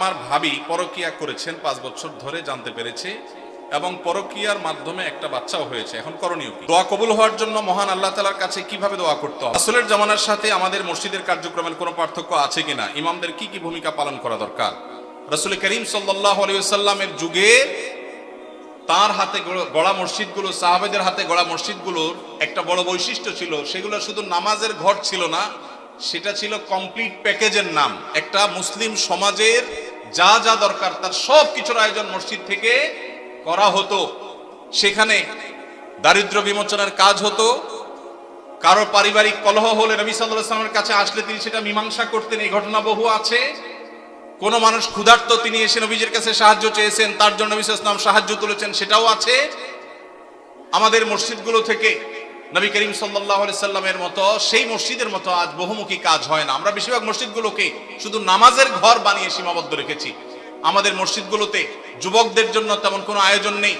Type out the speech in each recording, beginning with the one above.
আমার ভাবি পরকিয়া করেছেন পাঁচ বছর ধরে জানতে পেরেছে এবং পরকিয়ার মাধ্যমে একটা বাচ্চাও হয়েছে। এখন করণীয় কি? দোয়া কবুল হওয়ার জন্য মহান আল্লাহ তালার কাছে কীভাবে দোয়া করতে হবে? আসলের জামানার সাথে আমাদের মসজিদের কার্যক্রমের কোনো পার্থক্য আছে কিনা? ইমামদের কি কি ভূমিকা পালন করা দরকার? রসুল করিম সাল্লাহ আলিয়াল্লামের যুগে তার হাতে গড়া মসজিদগুলো, সাহাবেদের হাতে গড়া মসজিদগুলোর একটা বড় বৈশিষ্ট্য ছিল, সেগুলো শুধু নামাজের ঘর ছিল না, সেটা ছিল কমপ্লিট প্যাকেজের নাম। একটা মুসলিম সমাজের যা যা দরকার তার সব কিছুর আয়োজন মসজিদ থেকে করা হতো। সেখানে দারিদ্র বিমোচনের কাজ হতো। কারও পারিবারিক কলহ হলে নবী সাল্লামের কাছে আসলে তিনি সেটা মীমাংসা করতেন, এই ঘটনা বহু আছে। কোন মানুষ ক্ষুধার্ত, তিনি এসে নবীজির কাছে সাহায্য চেয়েছেন, তার জন্য নবী ইসলাম সাহায্য তুলেছেন, সেটাও আছে। আমাদের মসজিদগুলো থেকে নবী করিম সাল্লাহ সাল্লামের মতো, সেই মসজিদের মতো আজ বহুমুখী কাজ হয় না। আমরা বেশিরভাগ মসজিদগুলোকে শুধু নামাজের ঘর বানিয়ে সীমাবদ্ধ রেখেছি। আমাদের মসজিদগুলোতে যুবকদের জন্য তেমন কোনো আয়োজন নেই।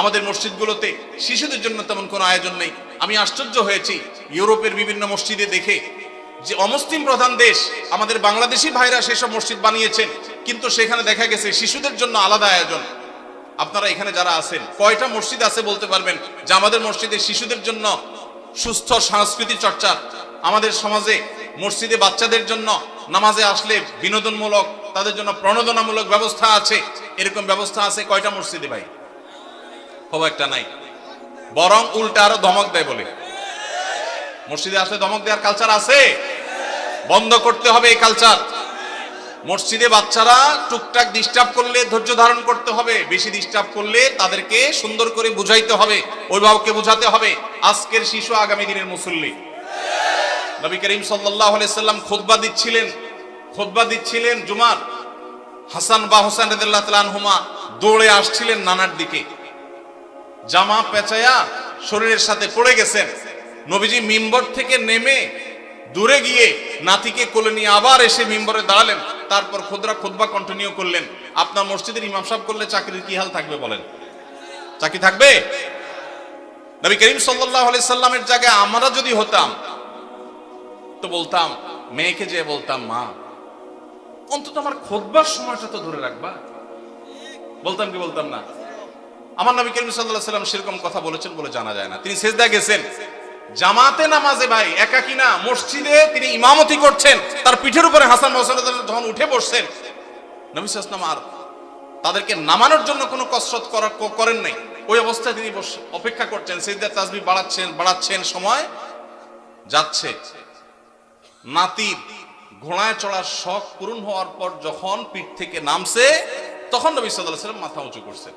আমাদের মসজিদগুলোতে শিশুদের জন্য তেমন কোনো আয়োজন নেই। আমি আশ্চর্য হয়েছি, ইউরোপের বিভিন্ন মসজিদে দেখে যে অমুসলিম প্রধান দেশ আমাদের বাংলাদেশি ভাইরা সেসব মসজিদ বানিয়েছেন, কিন্তু সেখানে দেখা গেছে শিশুদের জন্য আলাদা আয়োজন। আপনারা এখানে যারা আছেন, কয়টা মসজিদ আছে বলতে পারবেন যে আমাদের মসজিদে শিশুদের জন্য সুস্থ সংস্কৃতি চর্চা আমাদের সমাজে মসজিদে বাচ্চাদের জন্য নামাজে আসলে বিনোদনমূলক, তাদের জন্য প্রণোদনামূলক ব্যবস্থা আছে। এরকম ব্যবস্থা আছে কয়টা মসজিদে ভাই? খুব একটা নাই। বরং উল্টা আরও ধমক দেয় বলে। মসজিদে আসলে ধমক দেওয়ার কালচার আছে? বন্ধ করতে হবে এই কালচার মসজিদে বাচ্চারা টুকটাক ডিস্টার্ব করলে, ধৈর্য ধারণ করতে হবে। বেশি ডিস্টার্ব করলে তাদেরকে সুন্দর করে বুঝাইতে হবে, অভিভাবককে বুঝাতে হবে। আজকের শিশু আগামী দিনের মুসল্লি। নবী করিম সাল্লাহ সাল্লাম খোদবা দিচ্ছিলেন খোদবা দিচ্ছিলেন জুমার। হাসান বা হোসেন রেদুল্লাহ দৌড়ে আসছিলেন নানার দিকে। জামা পেঁচায়া শরীরের সাথে পড়ে গেছেন। নবীজি মিম্বর থেকে নেমে দূরে গিয়ে নাতিকে কোলে নিয়ে আবার এসে মিম্বরে দাঁড়ালেন। তারপর খুদরা খুদবা কন্টিনিউ করলেন। আপনার মসজিদের ইমাম সাহেব করলে চাকরির কি হাল থাকবে বলেন? চাকরি থাকবে? নবী করিম আলাইহি সাল্লামের জায়গায় আমরা যদি হতাম, তো বলতাম, মেয়েকে যে বলতাম, মা, অন্তত আমার খোদবার সময়টা তো ধরে রাখবা। বলতাম কি বলতাম না? আমার নবী করিম সাল্লাল্লাহু সাল্লাম সেরকম কথা বলেছেন বলে জানা যায় না। তিনি সেজদা গেছেন। জামাতে নামাজে ভাই, একা কিনা মসজিদে তিনি ইমামতি করছেন। তার পিঠের উপরে হাসান হোসেন যখন উঠে বসছেন, নবী সাল্লাম আর তাদেরকে নামানোর জন্য কোনো কসরত করা করেন নাই। ওই অবস্থায় তিনি অপেক্ষা করছেন সেজদা তাসবি বাড়াচ্ছেন বাড়াচ্ছেন, সময় যাচ্ছে। নাতির ঘোড়ায় চড়ার শখ পূরণ হওয়ার পর যখন পিঠ থেকে নামছে, তখন নবী সাল্লাহ সাল্লাম মাথা উঁচু করছেন।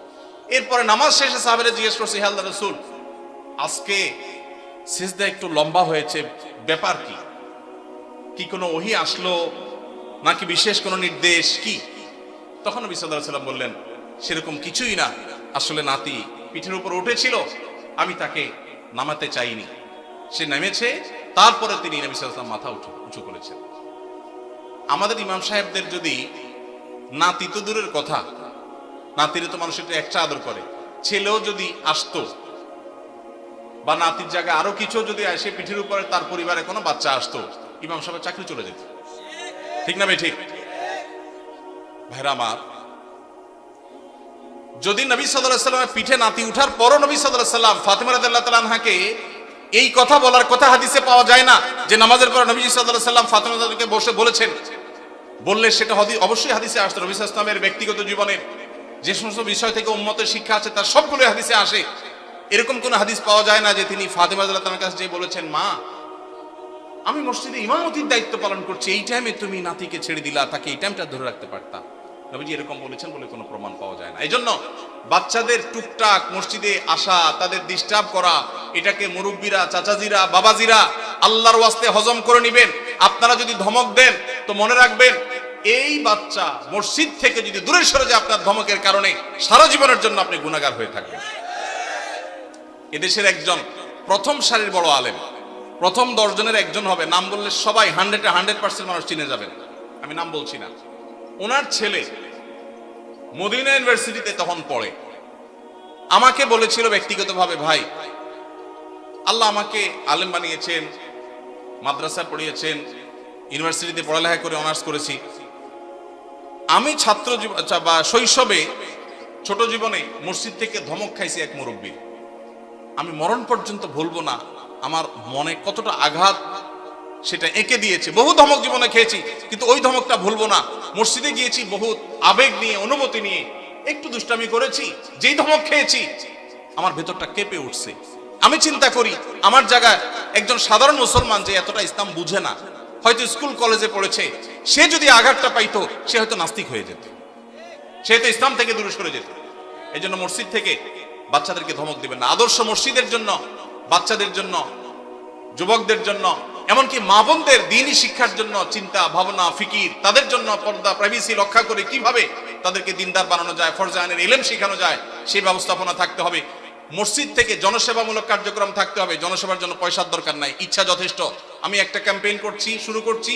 এরপরে নামাজ শেষে সাহাবেরা জিজ্ঞেস করছে হে আল্লাহ রসুল, আজকে সিজদা একটু লম্বা হয়েছে, ব্যাপার কি? কি কোনো ওহি আসলো? নাকি বিশেষ কোনো নির্দেশ? কি? তখন নবী সাল্লাহ সাল্লাম বললেন, সেরকম কিছুই না। আসলে নাতি পিঠের উপর উঠেছিল, আমি তাকে নামাতে চাইনি। সে নেমেছে, তারপরে তিনি নবী ওয়াসাল্লাম মাথা উঁচু উঁচু করেছেন। আমাদের ইমাম সাহেবদের যদি নাতি তো দূরের কথা, নাতিরে তো মানুষ একটু একটা আদর করে। ছেলেও যদি আসতো, বা নাতির জায়গায় আরও কিছু যদি আসে, পিঠের উপরে তার পরিবারে কোনো বাচ্চা আসতো, ইমাম সাহেবের চাকরি চলে যেত। ঠিক না ভাই, ঠিক? ভাইরা আমার যদি নবী সাল্লামের পিঠে নাতি উঠার পরও নবী সাল্লাহ সাল্লাম ফাতেমা রাদিয়াল্লাহু তাআলা এই কথা বলার কথা হাদিসে পাওয়া যায় না যে নামাজের পর নবী সাল্লাহ সাল্লাম ফাতেমা বসে বলেছেন। বললে সেটা অবশ্যই হাদিসে আসতো, নবী ওয়াসাল্লামের ব্যক্তিগত জীবনের যে সমস্ত বিষয় থেকে উম্মতের শিক্ষা আছে তার সবগুলো হাদিসে আসে। এরকম কোন হাদিস পাওয়া যায় না যে তিনি ফাতেমা কাছে যে বলেছেন, মা, আমি মসজিদে ইমামতির দায়িত্ব পালন করছি, এই টাইমে তুমি নাতিকে ছেড়ে দিলা, তাকে এই টাইমটা ধরে রাখতে পারতাম নবীজি এরকম বলেছেন বলে কোনো প্রমাণ পাওয়া যায় না। এই জন্য বাচ্চাদের টুকটাক মসজিদে আসা, তাদের ডিস্টার্ব করা, এটাকে মুরব্বীরা, চাচাজিরা, বাবাজিরা আল্লাহর ওয়াস্তে হজম করে নিবেন। আপনারা যদি ধমক দেন, তো মনে রাখবেন, এই বাচ্চা মসজিদ থেকে যদি দূরে সরে যায় আপনার ধমকের কারণে, সারা জীবনের জন্য আপনি গুণাগার হয়ে থাকবেন। এদেশের একজন প্রথম সারির বড় আলেম, প্রথম দশজনের একজন হবে, নাম বললে সবাই হান্ড্রেডে হান্ড্রেড পার্সেন্ট মানুষ চিনে যাবেন। আমি নাম বলছি না। ওনার ছেলে মদিনা ইউনিভার্সিটিতে তখন পড়ে। আমাকে বলেছিল ব্যক্তিগতভাবে ভাই আল্লাহ আমাকে আলেম বানিয়েছেন মাদ্রাসা পড়িয়েছেন ইউনিভার্সিটিতে পড়ালেখা করে অনার্স করেছি। আমি ছাত্র আচ্ছা, বা শৈশবে ছোট জীবনে মসজিদ থেকে ধমক খাইছি এক মুরব্বী। আমি মরণ পর্যন্ত ভুলবো না। আমার মনে কতটা আঘাত সেটা এঁকে দিয়েছে। বহু ধমক জীবনে খেয়েছি, কিন্তু ওই ধমকটা ভুলবো না। মসজিদে গিয়েছি, বহুত আবেগ নিয়ে, অনুভূতি নিয়ে, একটু দুষ্টামি করেছি, যেই ধমক খেয়েছি, আমার ভেতরটা কেঁপে উঠছে। আমি চিন্তা করি, আমার জায়গায় একজন সাধারণ মুসলমান যে এতটা ইসলাম বুঝে না, হয়তো স্কুল কলেজে পড়েছে, সে যদি আঘাতটা পাইতো, সে হয়তো নাস্তিক হয়ে যেত। সে তো ইসলাম থেকে দূরে সরে যেত। এই জন্য মসজিদ থেকে বাচ্চাদেরকে ধমক দিবেন না। আদর্শ মসজিদের জন্য, বাচ্চাদের জন্য, যুবকদের জন্য এমনকি মা বোনদের দিনই শিক্ষার জন্য চিন্তা, ভাবনা, ফিকির, তাদের জন্য পর্দা প্রাইভেসি রক্ষা করে কীভাবে তাদেরকে দিনদার বানানো যায়, ফরজানের ইলেম শেখানো যায়, সেই ব্যবস্থাপনা থাকতে হবে। মসজিদ থেকে জনসেবামূলক কার্যক্রম থাকতে হবে, জনসেবার জন্য পয়সার দরকার নাই, ইচ্ছা যথেষ্ট। আমি একটা ক্যাম্পেইন করছি, শুরু করছি।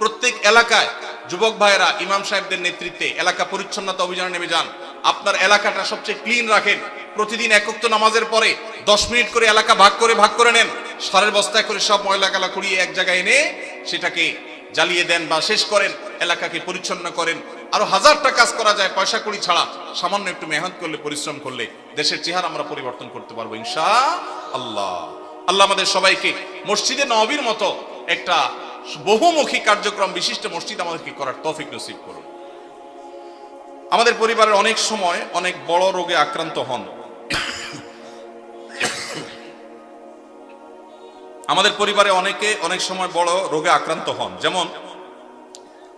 প্রত্যেক এলাকায় যুবক ভাইয়েরা, ইমাম সাহেবদের নেতৃত্বে এলাকা পরিচ্ছন্নতা অভিযানে নেমে যান। আপনার এলাকাটা সবচেয়ে ক্লিন রাখেন। প্রতিদিন একক তো নামাজের পরে দশ মিনিট করে এলাকা ভাগ করে ভাগ করে নেন। সারের বস্তায় করে সব ময়লা কালা কুড়িয়ে এক জায়গায় এনে সেটাকে জ্বালিয়ে দেন বা শেষ করেন, এলাকাকে পরিচ্ছন্ন করেন। আরও হাজারটা কাজ করা যায় পয়সা করি ছাড়া। সামান্য একটু মেহনত করলে, পরিশ্রম করলে দেশের চেহারা আমরা পরিবর্তন করতে পারব ইনশা আল্লাহ আল্লাহ আমাদের সবাইকে মসজিদে নবীর মতো একটা বহুমুখী কার্যক্রম, বিশিষ্ট মসজিদ আমাদেরকে করার তফিক নসিব করুন। আমাদের পরিবারের অনেক সময় অনেক বড় রোগে আক্রান্ত হন। আমাদের পরিবারে অনেকে অনেক সময় বড় রোগে আক্রান্ত হন। যেমন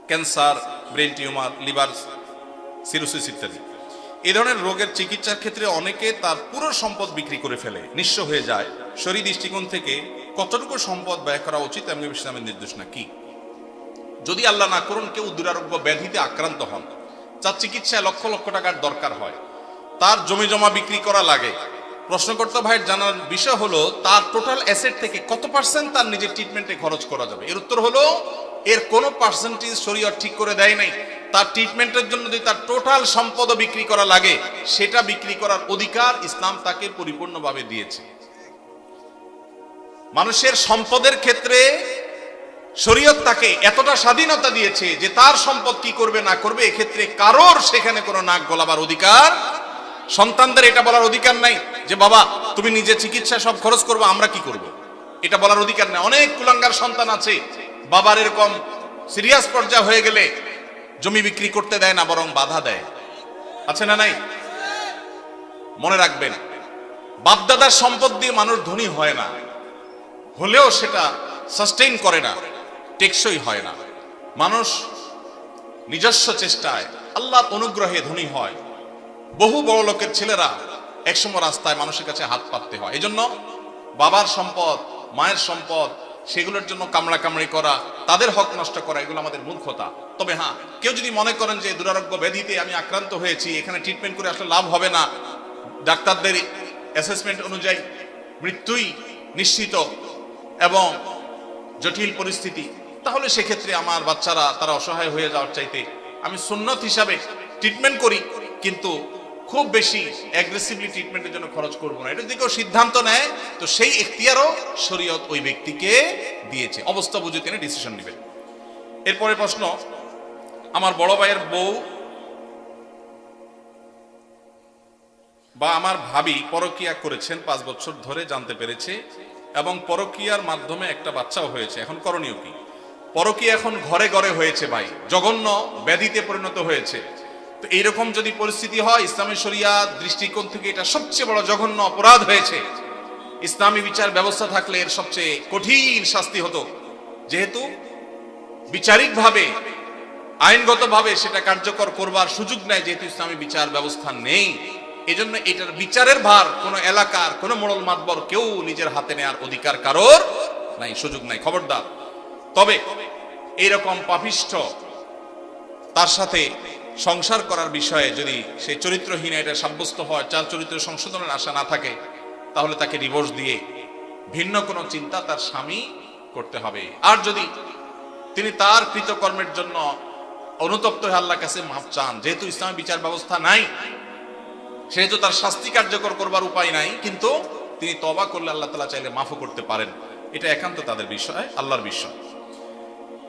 cancer, brain tumour, liver cirrhosis ইত্যাদি। এই ধরনের রোগের চিকিৎসার ক্ষেত্রে অনেকে তার পুরো সম্পদ বিক্রি করে ফেলে, নিঃস্ব হয়ে যায়। শরীর দৃষ্টিকোণ থেকে কতটুকু সম্পদ ব্যয় করা উচিত এমন ইসলামের নির্দেশনা কি? যদি আল্লাহ না করুন, কেউ দুরারোগ্য ব্যাধিতে আক্রান্ত হন। যার চিকিৎসায় লক্ষ লক্ষ টাকার দরকার হয়। তার জমি জমা বিক্রি করা লাগে। প্রশ্নকর্তা ভাইয়ের জানার বিষয় হলো, তার টোটাল অ্যাসেট থেকে কত পার্সেন্ট তার নিজের ট্রিটমেন্টে খরচ করা যাবে? এর উত্তর হলো, এর কোনো পার্সেন্টেজ শরীয়ত ঠিক করে দেয় নাই। তার ট্রিটমেন্টের জন্য যদি তার টোটাল সম্পদও বিক্রি করা লাগে, সেটা বিক্রি করার অধিকার ইসলাম তাকে পরিপূর্ণভাবে দিয়েছে। মানুষের সম্পদের ক্ষেত্রে শরীয়ত তাকে এতটা স্বাধীনতা দিয়েছে যে তার সম্পদ কি করবে না করবে, এক্ষেত্রে কারোর সেখানে কোনো নাক গলাবার অধিকার সন্তানদের এটা বলার অধিকার নাই যে, বাবা, তুমি নিজে চিকিৎসা সব খরচ করবে, আমরা কি করব? এটা বলার অধিকার নাই। অনেক কুলাঙ্গার সন্তান আছে, বাবার এরকম সিরিয়াস পর্যায়ে হয়ে গেলে জমি বিক্রি করতে দেয় না, বরং বাধা দেয়। আছে না নাই? মনে রাখবেন, বাপদাদার সম্পদ দিয়ে মানুষ ধনী হয় না, হলেও সেটা সাস্টেইন করে না, টেকসই হয় না। মানুষ নিজস্ব চেষ্টায়, আল্লাহর অনুগ্রহে ধনী হয়। বহু বড় লোকের ছেলেরা একসময় রাস্তায় মানুষের কাছে হাত পাততে হয়। এজন্য বাবার সম্পদ, মায়ের সম্পদ, সেগুলোর জন্য কামড়া কামড়ি করা, তাদের হক নষ্ট করা, এগুলো আমাদের মূর্খতা। তবে হ্যাঁ কেউ যদি মনে করেন যে দুরারোগ্য ব্যাধিতে আমি আক্রান্ত হয়েছি, এখানে ট্রিটমেন্ট করে আসলে লাভ হবে না, ডাক্তারদের অ্যাসেসমেন্ট অনুযায়ী মৃত্যুই নিশ্চিত এবং জটিল পরিস্থিতি, তাহলে সেক্ষেত্রে আমার বাচ্চারা তারা অসহায় হয়ে যাওয়ার চাইতে আমি সুন্নত হিসাবে ট্রিটমেন্ট করি, কিন্তু খুব বেশি অ্যাগ্রেসিভলি ট্রিটমেন্টের জন্য খরচ করব না। এটা যদি কেউ সিদ্ধান্ত নেয়, তো সেই এখতিয়ারও শরীয়ত ওই ব্যক্তিকে দিয়েছে। অবস্থা বুঝে তিনি ডিসিশন নেবেন। এরপরে প্রশ্ন, আমার বড় ভাইয়ের বউ বা আমার ভাবি পরকিয়া করেছেন পাঁচ বছর ধরে, জানতে পেরেছে, এবং পরকিয়ার মাধ্যমে একটা বাচ্চাও হয়েছে। এখন করণীয় কি? পরকিয়া এখন ঘরে ঘরে হয়েছে ভাই। জঘন্য ব্যাধিতে পরিণত হয়েছে। তো এইরকম যদি পরিস্থিতি হয়, ইসলামী শরিয়া দৃষ্টিকোণ থেকে এটা সবচেয়ে বড় জঘন্য অপরাধ হয়েছে। ইসলামী বিচার ব্যবস্থা থাকলে এর সবচেয়ে কঠিন শাস্তি হতো। যেহেতু বিচারিকভাবে, আইনগতভাবে সেটা কার্যকর করবার সুযোগ নেয় যেহেতু ইসলামী বিচার ব্যবস্থা নেই। এজন্য এটার বিচারের ভার কোন এলাকার, কোন মোড়ল মাতবর কেউ নিজের হাতে নেওয়ার অধিকার কারোর নাই, সুযোগ নাই, খবরদার। তবে এইরকম পাপিষ্ঠ, তার সাথে সংসার করার বিষয়ে যদি সে চরিত্রহীন, এটা সাব্যস্ত হয় চার চরিত্র সংশোধনের আশা না থাকে, তাহলে তাকে ডিভোর্স দিয়ে ভিন্ন কোনো চিন্তা তার স্বামী করতে হবে। আর যদি তিনি তার কৃতকর্মের জন্য অনুতপ্ত হয়ে আল্লাহর কাছে মাপ চান, যেহেতু ইসলামী বিচার ব্যবস্থা নাই, সেহেতু তার শাস্তি কার্যকর করবার উপায় নাই, কিন্তু তিনি তবা করলে আল্লাহ তালা চাইলে মাফও করতে পারেন। এটা একান্ত তাদের বিষয়, আল্লাহর বিষয়।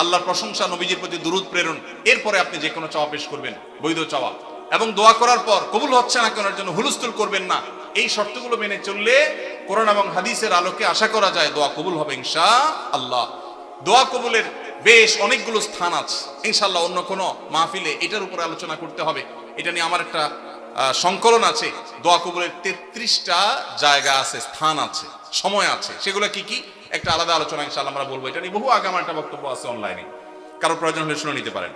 আল্লাহর প্রশংসা নবীজির প্রতি দুরুদ, প্রেরণ। এরপরে আপনি যে কোনো চাওয়া পেশ করবেন, বৈধ চাওয়া। এবং দোয়া করার পর কবুল হচ্ছে না কেনার জন্য হুলস্থুল করবেন না। এই শর্তগুলো মেনে চললে কোরআন এবং হাদিসের আলোকে আশা করা যায় দোয়া কবুল হবে ইনশা আল্লাহ দোয়া কবুলের বেশ অনেকগুলো স্থান আছে। ইনশাল্লাহ অন্য কোনো মাহফিলে এটার উপরে আলোচনা করতে হবে। এটা নিয়ে আমার একটা সংকলন আছে। দোয়া কবুলের তেত্রিশটা জায়গা আছে, স্থান আছে, সময় আছে। সেগুলো কি কি? একটা আলাদা আলোচনা ইনশাল্লাহ আমরা বলব। এটা নিয়ে বহু আগে আমার একটা বক্তব্য আছে অনলাইনে। কারও প্রয়োজন হলে শুনে নিতে পারেন।